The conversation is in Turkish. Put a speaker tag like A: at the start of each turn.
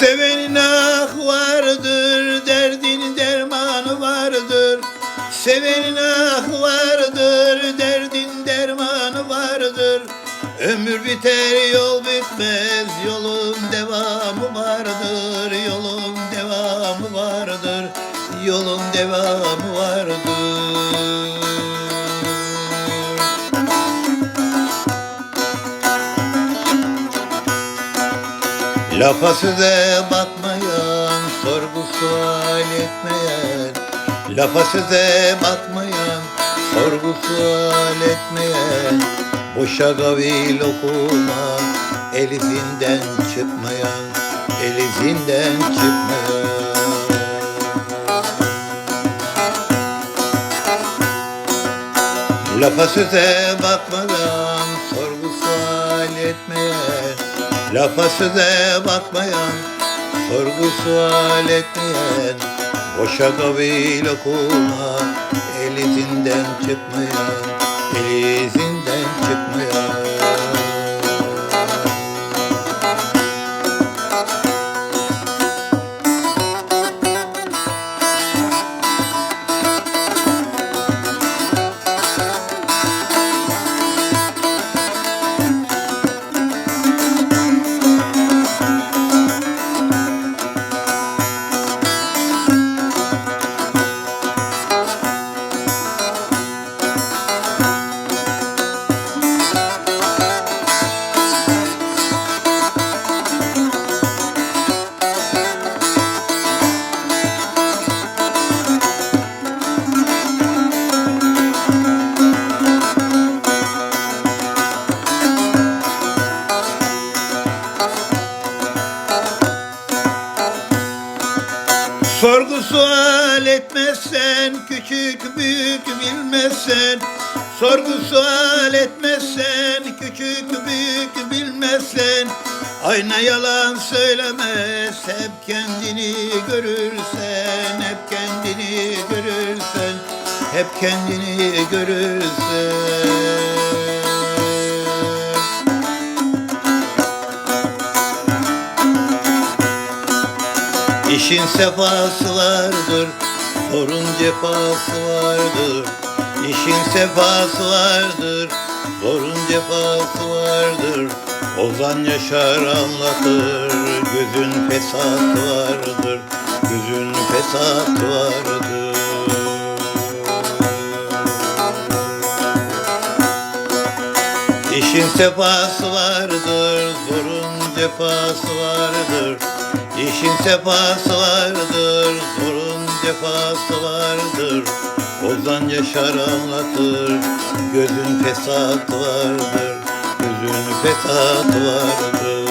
A: Sevenin ah vardır, derdin dermanı vardır. Sevenin ah vardır, derdin dermanı vardır. Ömür biter yol bitmez, yolun devamı vardır. Yolun devamı vardır, yolun devamı vardır. Lafa söze bakmayan, sorgu sual etmeyen. Lafa söze bakmayan, sorgu sual etmeyen. Boşa gavil okuma, elizinden çıkmayan Elizinden çıkmayan. Lafa söze bakmadan Lafa söze bakmayan sorgu sual etmeyen Boşa kavil okuma elizinden çıkmayan Elizinden çıkmayan Sorgu sual etmezsen, küçük büyük bilmezsen. Sorgu sual etmezsen, küçük büyük bilmezsen. Ayna yalan söylemez, hep kendini görürsen. Hep kendini görürsen, hep kendini görürsen İşin sefası vardır, sorun cefası vardır. İşin sefası vardır, sorun cefası vardır. Ozan Yaşar anlatır, gözün fesatı vardır, gözün fesatı vardır. İşin sefası vardır, zorun cefası vardır. İşin sefası vardır, zorun cefası vardır. Ozan Yaşar anlatır, gözün fesatı vardır, gözün fesatı vardır.